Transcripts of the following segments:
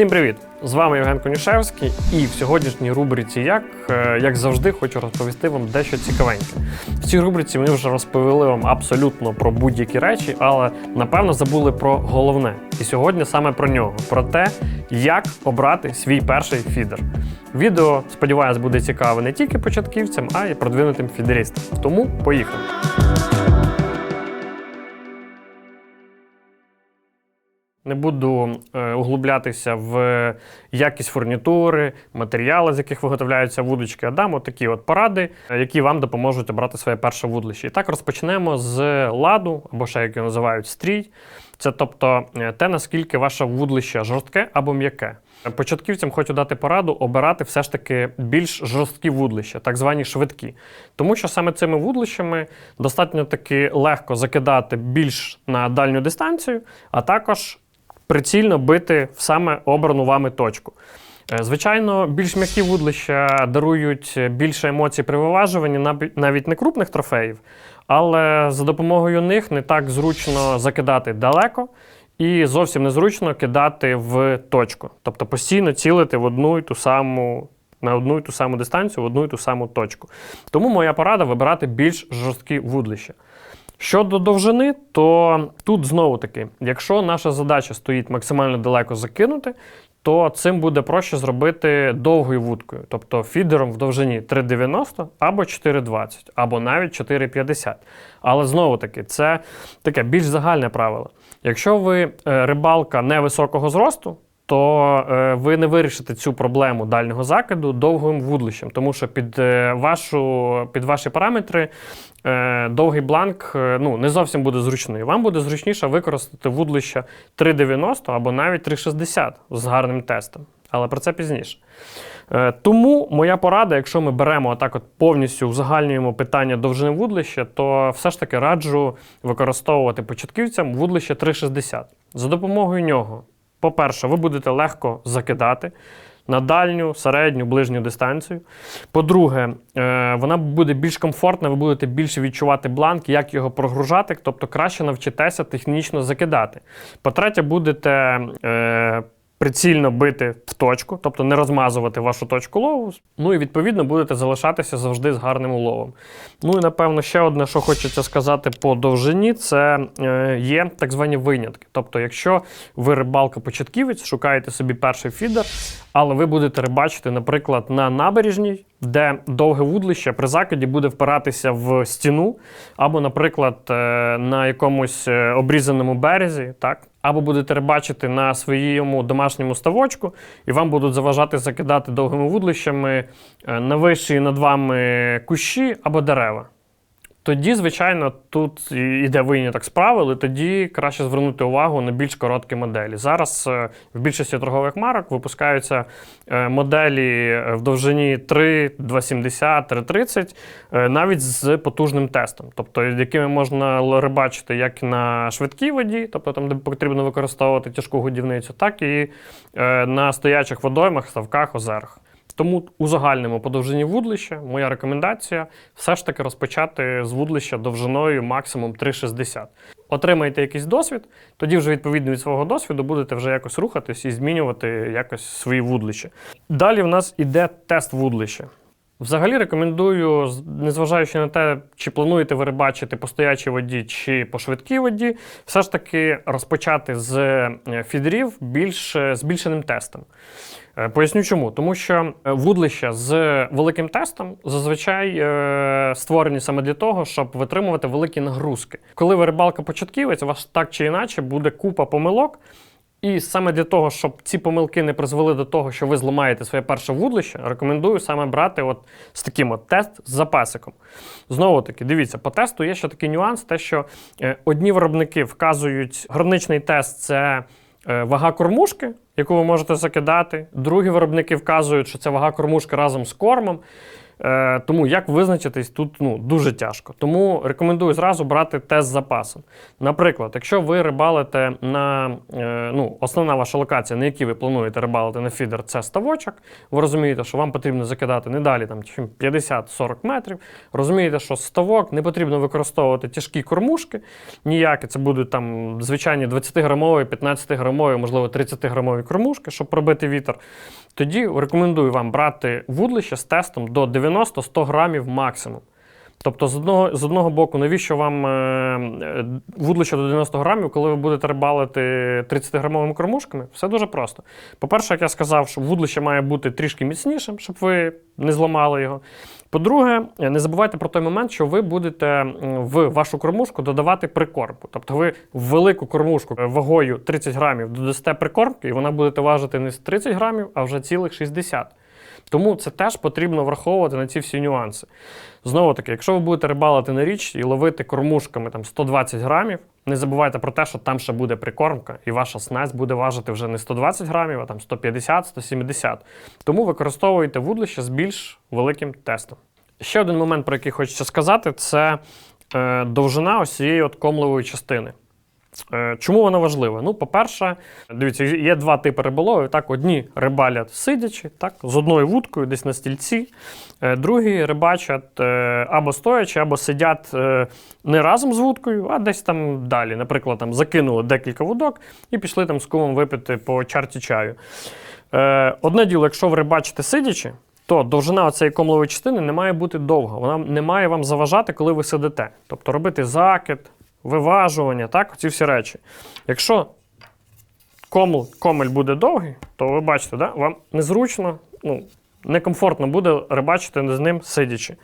Всім привіт! З вами Євген Конюшевський, і в сьогоднішній рубриці Як е, як завжди хочу розповісти вам дещо цікавеньке. В цій рубриці ми вже розповіли вам абсолютно про будь-які речі, але напевно забули про головне. І сьогодні саме про нього: про те, як обрати свій перший фідер. Відео, сподіваюсь, буде цікаве не тільки початківцям, а й продвинутим фідерістам. Тому поїхали! Не буду е, углублятися в якість фурнітури, матеріали, з яких виготовляються вудочки, а дам такі от поради, які вам допоможуть обрати своє перше вудлище. І так розпочнемо з ладу, або ще як його називають стрій. Це тобто е, те, наскільки ваше вудлище жорстке або м'яке. Початківцям хочу дати пораду обирати все ж таки більш жорсткі вудлища, так звані швидкі. Тому що саме цими вудлищами достатньо таки легко закидати більш на дальню дистанцію, а також прицільно бити в саме обрану вами точку. Е, Звичайно, більш м'які вудлища дарують більше емоцій при виважуванні навіть не крупних трофеїв, але за допомогою них не так зручно закидати далеко і зовсім незручно кидати в точку. Тобто постійно цілити в одну і ту саму. На одну і ту саму дистанцію, в одну і ту саму точку. Тому моя порада вибирати більш жорсткі вудлища. Щодо довжини, то тут знову таки, якщо наша задача стоїть максимально далеко закинути, то цим буде проще зробити довгою вудкою, тобто фідером в довжині 3,90 або 4,20, або навіть 4,50. Але знову таки, це таке більш загальне правило. Якщо ви е, рибалка невисокого зросту, то е, ви не вирішите цю проблему дальнього закиду довгим вудлищем, тому що під, е, вашу, під ваші параметри е, довгий бланк ну, не зовсім буде зручний. Вам буде зручніше використати вудлище 3,90 або навіть 3,60 з гарним тестом. Але про це пізніше. Тому моя порада, якщо ми беремо отак от повністю узагальнюємо питання довжини вудлища, то все ж таки раджу використовувати початківцям вудлище 3,60. За допомогою нього, по-перше, ви будете легко закидати на дальню, середню, ближню дистанцію. По-друге, е, вона буде більш комфортна, ви будете більше відчувати бланк, як його прогружати, тобто краще навчитеся технічно закидати. По-третє, будете. Прицільно бити в точку, тобто не розмазувати вашу точку лову. Ну і відповідно будете залишатися завжди з гарним уловом. Ну і напевно ще одне, що хочеться сказати по довжині, це е, є так звані винятки. Тобто, якщо ви рибалка-початківець, шукаєте собі перший фідер, але ви будете рибачити, наприклад, на набережній, де довге вудлище при закиді буде впиратися в стіну, або, наприклад, е, на якомусь е, обрізаному березі, так. Або будете рибачити на своєму домашньому ставочку, і вам будуть заважати закидати довгими вудлищами е, на вищі над вами кущі або дерева. Тоді, звичайно, тут іде виняток з правил, і тоді краще звернути увагу на більш короткі моделі. Зараз е, в більшості торгових марок випускаються е, моделі е, в довжині 3, 2,70, 3,30, е, навіть з потужним тестом, тобто якими можна рибачити як на швидкій воді, тобто там, де потрібно використовувати тяжку годівницю, так і на стоячих водоймах, ставках, озерах. Тому у загальному по довжині вудлища моя рекомендація все ж таки розпочати з вудлища довжиною максимум 3,60. Отримаєте якийсь досвід, тоді вже відповідно від свого досвіду будете вже якось рухатись і змінювати якось свої вудлища. Далі в нас іде тест вудлища. Взагалі рекомендую, незважаючи на те, чи плануєте ви рибачити по стоячій воді чи по швидкій воді, все ж таки розпочати з е, фідерів більш збільшеним тестом. Е, Поясню чому. Тому що е, вудлища з великим тестом зазвичай е, створені саме для того, щоб витримувати великі нагрузки. Коли ви рибалка-початківець, у вас так чи інакше буде купа помилок. І саме для того, щоб ці помилки не призвели до того, що ви зламаєте своє перше вудлище, рекомендую саме брати от з таким от тест з запасиком. Знову таки, дивіться, по тесту є ще такий нюанс, те, що одні виробники вказують граничний тест це вага кормушки, яку ви можете закидати. Другі виробники вказують, що це вага кормушки разом з кормом. Е, тому як визначитись тут ну, дуже тяжко. Тому рекомендую зразу брати тест з запасом. Наприклад, якщо ви рибалите на е, ну, основна ваша локація, на якій ви плануєте рибалити на фідер, це ставочок. Ви розумієте, що вам потрібно закидати не далі там, 50-40 метрів. Розумієте, що ставок не потрібно використовувати тяжкі кормушки, ніякі. Це будуть там звичайні 20-грамові, 15-грамові, можливо, 30-грамові кормушки, щоб пробити вітер. Тоді рекомендую вам брати вудлище з тестом до 90-100 грамів максимум. Тобто, з одного, з одного боку, навіщо вам е, е, вудлище до 90 грамів, коли ви будете рибалити 30-грамовими кормушками? Все дуже просто. По-перше, як я сказав, що вудлище має бути трішки міцнішим, щоб ви не зламали його. По-друге, не забувайте про той момент, що ви будете в вашу кормушку додавати прикормку. Тобто ви в велику кормушку вагою 30 грамів додасте прикормки, і вона будете важити не з 30 грамів, а вже цілих 60. Тому це теж потрібно враховувати на ці всі нюанси. Знову таки, якщо ви будете рибалити на річ і ловити кормушками там 120 грамів, не забувайте про те, що там ще буде прикормка, і ваша снасть буде важити вже не 120 грамів, а там 150-170. Тому використовуйте вудлище з більш великим тестом. Ще один момент, про який хочеться сказати, це е, довжина ось цієї от комливої частини. Е, Чому вона важлива? Ну, по-перше, дивіться, є два типи риболовів. Так, одні рибалять сидячи, так, з одною вудкою, десь на стільці. Е, Другі рибачать е, або стоячи, або сидять не разом з вудкою, а десь там далі. Наприклад, там закинули декілька вудок і пішли там з кумом випити по чарці чаю. Одне діло, якщо ви рибачите сидячи, то довжина цієї комлової частини не має бути довга. Вона не має вам заважати, коли ви сидите. Тобто робити закид, виважування, так, ці всі речі. Якщо комл, комель буде довгий, то ви бачите, да, вам незручно, ну, некомфортно буде рибачити з ним сидячи.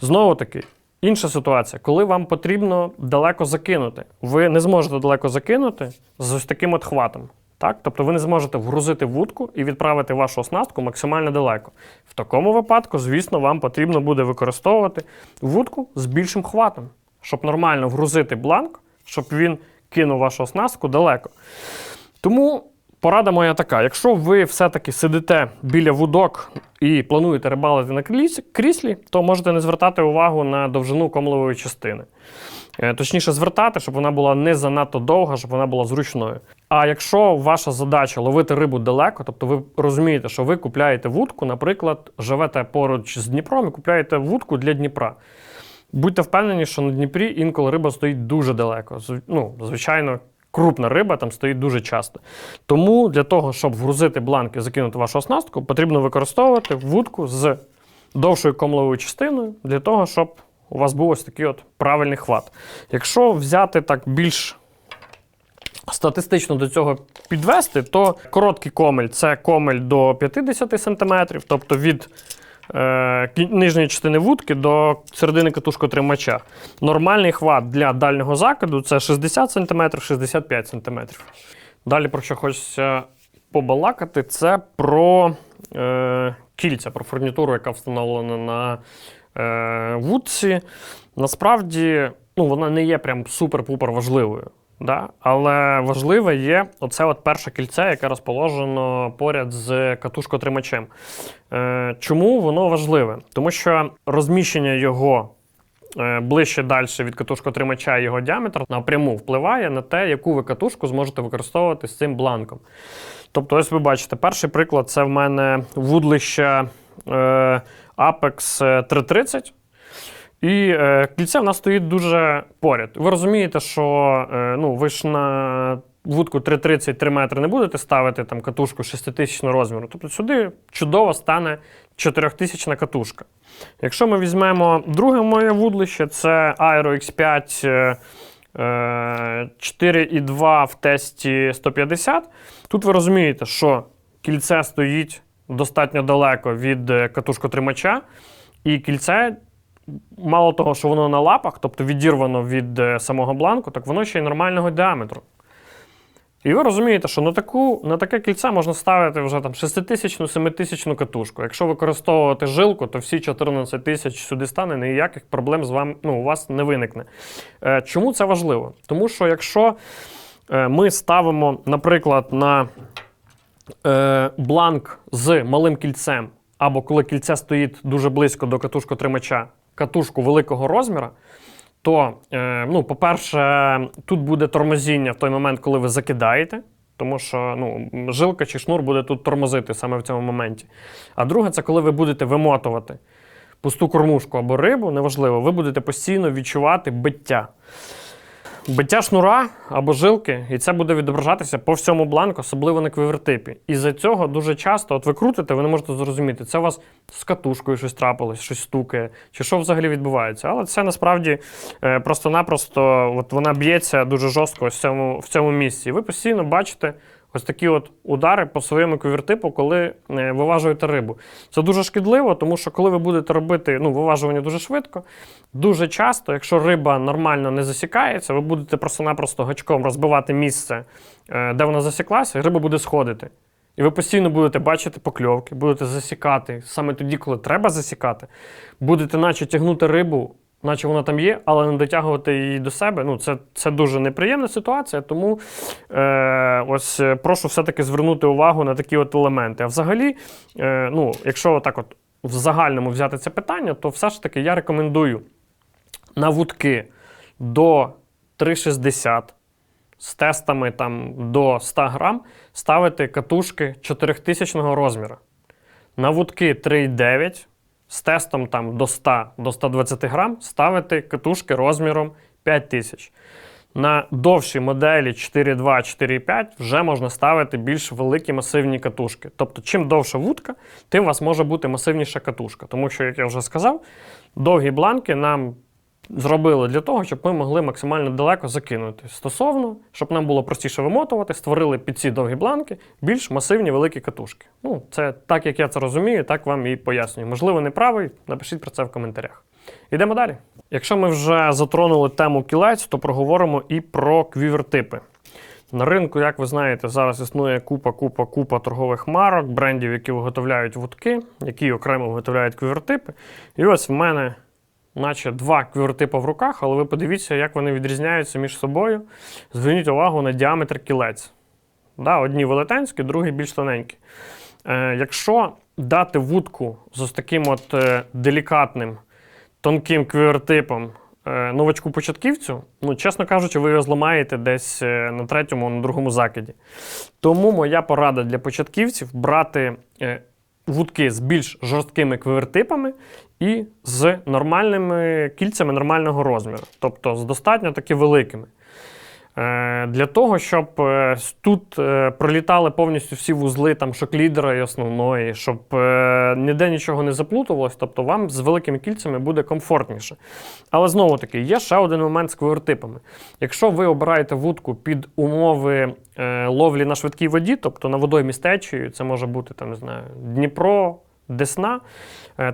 Знову таки, інша ситуація, коли вам потрібно далеко закинути, ви не зможете далеко закинути з ось таким от хватом. Так? Тобто ви не зможете вгрузити вудку і відправити вашу оснастку максимально далеко. В такому випадку, звісно, вам потрібно буде використовувати вудку з більшим хватом, щоб нормально вгрузити бланк, щоб він кинув вашу оснастку далеко. Тому порада моя така: якщо ви все-таки сидите біля вудок і плануєте рибалити на кріслі- то можете не звертати увагу на довжину комлової частини. Е, Точніше, звертати, щоб вона була не занадто довга, щоб вона була зручною. А якщо ваша задача ловити рибу далеко, тобто ви розумієте, що ви купляєте вудку, наприклад, живете поруч з Дніпром і купляєте вудку для Дніпра. Будьте впевнені, що на Дніпрі інколи риба стоїть дуже далеко. Ну, звичайно, крупна риба там стоїть дуже часто. Тому для того, щоб вгрузити бланк і закинути вашу оснастку, потрібно використовувати вудку з довшою комловою частиною для того, щоб у вас був ось такий от правильний хват. Якщо взяти так більш статистично до цього підвести, то короткий комель це комель до 50 см, тобто від нижньої частини вудки до середини катушкотримача. Нормальний хват для дальнього закиду це 60 см, 65 см. Далі, про що хочеться побалакати, це про е, кільця, про фурнітуру, яка встановлена на е, вудці. Насправді, ну, вона не є прям супер-пупер важливою. Да? Але важливе є оце от перше кільце, яке розположено поряд з катушкотримачем. Е, чому воно важливе? Тому що розміщення його е, ближче далі від катушкотримача і його діаметр напряму впливає на те, яку ви катушку зможете використовувати з цим бланком. Тобто, ось ви бачите, перший приклад це в мене вудлище е, Apex 330. І е, кільце в нас стоїть дуже поряд. Ви розумієте, що е, ну, ви ж на вудку 3,33 метри не будете ставити там катушку 6000 розміру. Тобто сюди чудово стане 4000 катушка. Якщо ми візьмемо друге моє вудлище, це Aero X5 е, е, 4,2 в тесті 150. Тут ви розумієте, що кільце стоїть достатньо далеко від е, катушкотримача, і кільце мало того, що воно на лапах, тобто відірвано від е, самого бланку, так воно ще й нормального діаметру. І ви розумієте, що на, таку, на таке кільце можна ставити вже там 6000 7000 катушку. Якщо використовувати жилку, то всі 14 тисяч сюди стане, ніяких проблем з вами ну, у вас не виникне. Е, чому це важливо? Тому що якщо е, ми ставимо, наприклад, на бланк з малим кільцем або коли кільце стоїть дуже близько до катушкотримача, катушку великого розміру, то, е, ну, по-перше, тут буде тормозіння в той момент, коли ви закидаєте. Тому що ну, жилка чи шнур буде тут тормозити саме в цьому моменті. А друге, це коли ви будете вимотувати пусту кормушку або рибу, неважливо, ви будете постійно відчувати биття. Биття шнура або жилки, і це буде відображатися по всьому бланку, особливо на квівертипі. І за цього дуже часто, от ви крутите, ви не можете зрозуміти, це у вас з катушкою щось трапилось, щось стукає, чи що взагалі відбувається. Але це насправді е, просто-напросто от вона б'ється дуже жорстко в цьому, в цьому місці. І ви постійно бачите ось такі от удари по своєму квівертипу, коли е, виважуєте рибу. Це дуже шкідливо, тому що коли ви будете робити ну, виважування дуже швидко, дуже часто, якщо риба нормально не засікається, ви будете просто-напросто гачком розбивати місце, е, де вона засіклася, і риба буде сходити. І ви постійно будете бачити покльовки, будете засікати саме тоді, коли треба засікати, будете наче тягнути рибу, наче вона там є, але не дотягувати її до себе. Ну, це, це дуже неприємна ситуація, тому е, ось е, прошу все-таки звернути увагу на такі от елементи. А взагалі, е, ну, якщо так от в загальному взяти це питання, то все ж таки я рекомендую на вудки до 3,60 з тестами там, до 100 грам ставити катушки 4000 розміру. На вудки 3,9 з тестом там, до 100 до 120 грам ставити катушки розміром 5000. На довші моделі 4.2, 4.5 вже можна ставити більш великі масивні катушки. Тобто, чим довша вудка, тим у вас може бути масивніша катушка. Тому що, як я вже сказав, довгі бланки нам зробили для того, щоб ми могли максимально далеко закинути. Стосовно, щоб нам було простіше вимотувати, створили під ці довгі бланки більш масивні великі катушки. Ну, це так, як я це розумію, так вам і пояснюю. Можливо, не правий, напишіть про це в коментарях. Йдемо далі. Якщо ми вже затронули тему кілець, то проговоримо і про квівертипи. На ринку, як ви знаєте, зараз існує купа, купа, купа торгових марок, брендів, які виготовляють вудки, які окремо виготовляють квівертипи. І ось в мене, наче два квівертипи в руках, але ви подивіться, як вони відрізняються між собою. Зверніть увагу на діаметр кілець. Да, одні велетенські, другі більш тоненькі. Е, якщо дати вудку з ось таким от е, делікатним, тонким квівертипом е, новачку-початківцю, ну, чесно кажучи, ви його зламаєте десь е, на третьому, на другому закиді. Тому моя порада для початківців брати вудки з більш жорсткими квівертипами і з нормальними кільцями нормального розміру, тобто з достатньо таки великими. Е, Для того, щоб е, тут е, пролітали повністю всі вузли там шоклідера і основної, щоб ніде нічого не заплутувалось, тобто вам з великими кільцями буде комфортніше. Але знову таки, є ще один момент з квивертипами. Якщо ви обираєте вудку під умови ловлі на швидкій воді, тобто на водоймі з це може бути там, не знаю, Дніпро, Десна,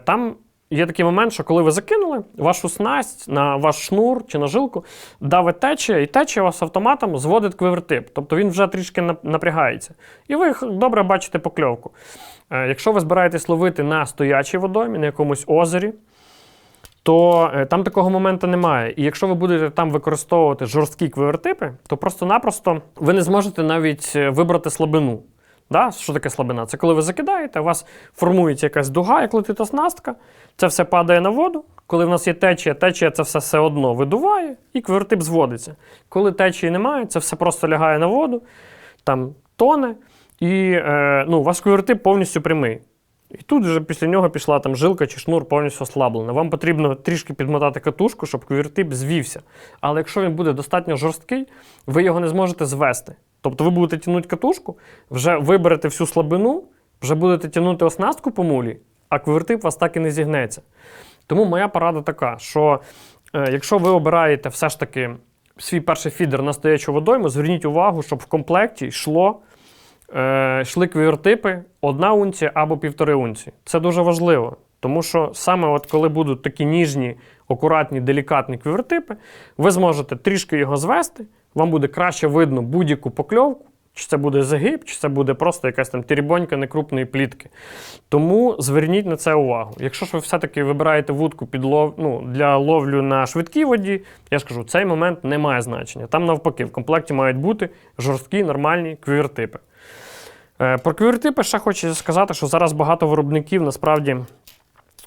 там Є такий момент, що коли ви закинули вашу снасть на ваш шнур чи на жилку, давить течія, і течія вас автоматом зводить квивертип. Тобто він вже трішки напрягається. І ви добре бачите покльовку. Е, Якщо ви збираєтесь ловити на стоячій водоймі, на якомусь озері, то е, там такого моменту немає. І якщо ви будете там використовувати жорсткі квивертипи, то просто-напросто ви не зможете навіть е, вибрати слабину. Да? Що таке слабина? Це коли ви закидаєте, у вас формується якась дуга, як летить оснастка, це все падає на воду. Коли в нас є течія, течія це все все одно видуває, і квертип зводиться. Коли течії немає, це все просто лягає на воду, там тоне, і е, ну, у вас квертип повністю прямий. І тут вже після нього пішла там жилка чи шнур повністю ослаблена. Вам потрібно трішки підмотати катушку, щоб квіртип звівся. Але якщо він буде достатньо жорсткий, ви його не зможете звести. Тобто ви будете тягнути катушку, вже виберете всю слабину, вже будете тягнути оснастку по мулі, а квівертип вас так і не зігнеться. Тому моя порада така, що е, якщо ви обираєте все ж таки свій перший фідер на стоячу водойму, зверніть увагу, щоб в комплекті йшло, е, йшли квівертипи одна унція або півтори унції. Це дуже важливо. Тому що саме от коли будуть такі ніжні, акуратні, делікатні квівертипи, ви зможете трішки його звести, вам буде краще видно будь-яку покльовку, чи це буде загиб, чи це буде просто якась там тірібонька некрупної плітки. Тому зверніть на це увагу. Якщо ж ви все-таки вибираєте вудку під лов... ну, для ловлю на швидкій воді, я ж кажу, цей момент не має значення. Там навпаки, в комплекті мають бути жорсткі, нормальні квівертипи. Е, Про квіртипи ще хочу сказати, що зараз багато виробників насправді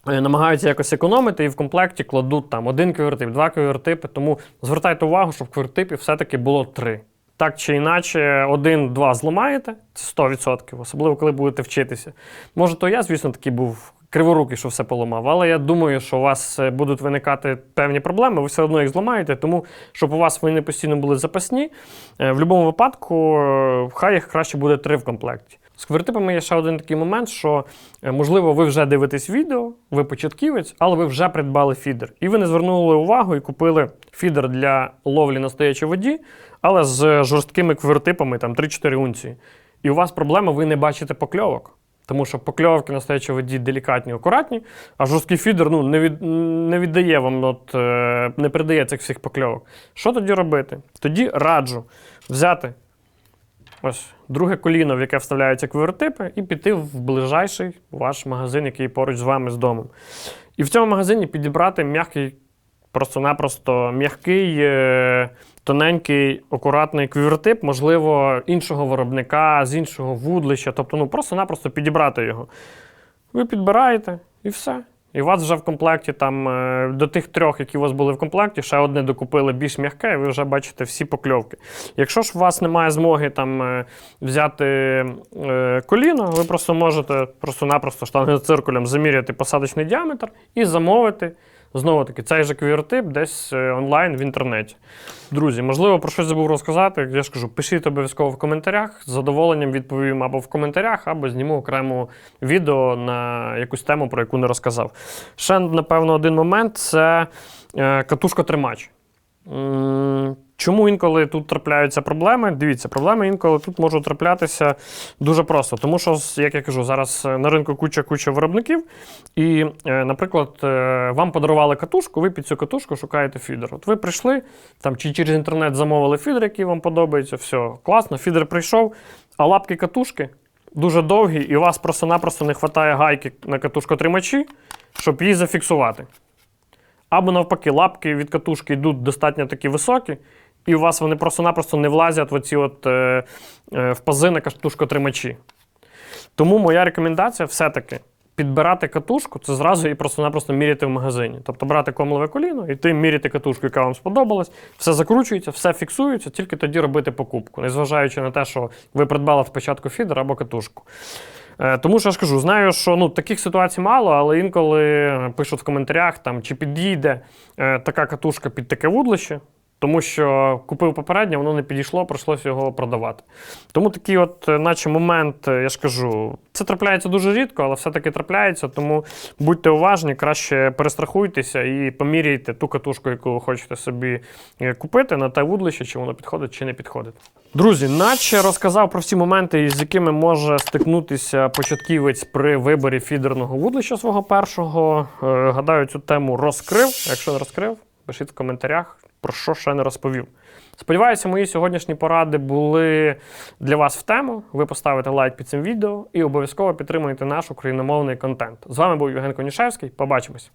намагаються якось економити і в комплекті кладуть там один квіртип, два квіртипи. Тому звертайте увагу, щоб в квіртипі все-таки було три. Так чи інакше, один-два зламаєте, це 100%, особливо коли будете вчитися. Може, то я, звісно, такий був криворукий, що все поламав, але я думаю, що у вас е, будуть виникати певні проблеми, ви все одно їх зламаєте, тому щоб у вас вони постійно були запасні, е, в будь-якому випадку е, хай їх краще буде три в комплекті. З квертипами є ще один такий момент, що можливо ви вже дивитесь відео, ви початківець, але ви вже придбали фідер. І ви не звернули увагу і купили фідер для ловлі на стоячій воді, але з жорсткими квертипами, там 3-4 унції. І у вас проблема, ви не бачите покльовок. Тому що покльовки на стоячій воді делікатні, акуратні, а жорсткий фідер ну, не, від, не віддає вам, от, е, не передає цих всіх покльовок. Що тоді робити? Тоді раджу взяти ось друге коліно, в яке вставляються квіртипи, і піти в ближайший ваш магазин, який поруч з вами з домом. І в цьому магазині підібрати м'який, просто-напросто м'який, е, тоненький, акуратний квіртип, можливо, іншого виробника, з іншого вудлища. Тобто, ну просто-напросто підібрати його. Ви підбираєте і все. І у вас вже в комплекті там е, до тих трьох, які у вас були в комплекті, ще одне докупили більш м'яке, і ви вже бачите всі покльовки. Якщо ж у вас немає змоги там е, взяти е, коліно, ви просто можете просто-напросто штангоциркулем заміряти посадочний діаметр і замовити. Знову таки, цей же квіртип десь е, онлайн в інтернеті. Друзі, можливо, про щось забув розказати. Я ж кажу, пишіть обов'язково в коментарях. З задоволенням відповім або в коментарях, або зніму окремо відео на якусь тему, про яку не розказав. Ще, напевно, один момент це е, катушка-тримач. Чому інколи тут трапляються проблеми? Дивіться, проблеми інколи тут можуть траплятися дуже просто. Тому що, як я кажу, зараз е, на ринку куча-куча виробників, і, е, наприклад, е, вам подарували катушку, ви під цю катушку шукаєте фідер. От ви прийшли, там, чи через інтернет замовили фідер, який вам подобається, все, класно, фідер прийшов, а лапки катушки дуже довгі, і у вас просто-напросто не вистачає гайки на катушкотримачі, щоб її зафіксувати. Або навпаки, лапки від катушки йдуть достатньо такі високі, і у вас вони просто-напросто не влазять в оці от, е, е, в пази на катушкотримачі. Тому моя рекомендація все-таки підбирати катушку, це зразу і просто-напросто міряти в магазині. Тобто брати комлеве коліно, йти міряти катушку, яка вам сподобалась, все закручується, все фіксується, тільки тоді робити покупку, незважаючи на те, що ви придбали спочатку фідер або катушку. Е, Тому що я ж кажу, знаю, що ну, таких ситуацій мало, але інколи пишуть в коментарях, там, чи підійде е, така катушка під таке вудлище, тому що купив попереднє, воно не підійшло, прийшлося його продавати. Тому такий, от, е, наче момент, е, я ж кажу, це трапляється дуже рідко, але все-таки трапляється. Тому будьте уважні, краще перестрахуйтеся і поміряйте ту катушку, яку ви хочете собі е, купити на те вудлище, чи воно підходить, чи не підходить. Друзі, наче розказав про всі моменти, з якими може стикнутися початківець при виборі фідерного вудлища свого першого. Гадаю, цю тему розкрив. Якщо не розкрив, пишіть в коментарях, про що ще не розповів. Сподіваюся, мої сьогоднішні поради були для вас в тему. Ви поставите лайк під цим відео і обов'язково підтримуєте наш україномовний контент. З вами був Євген Конішевський. Побачимось!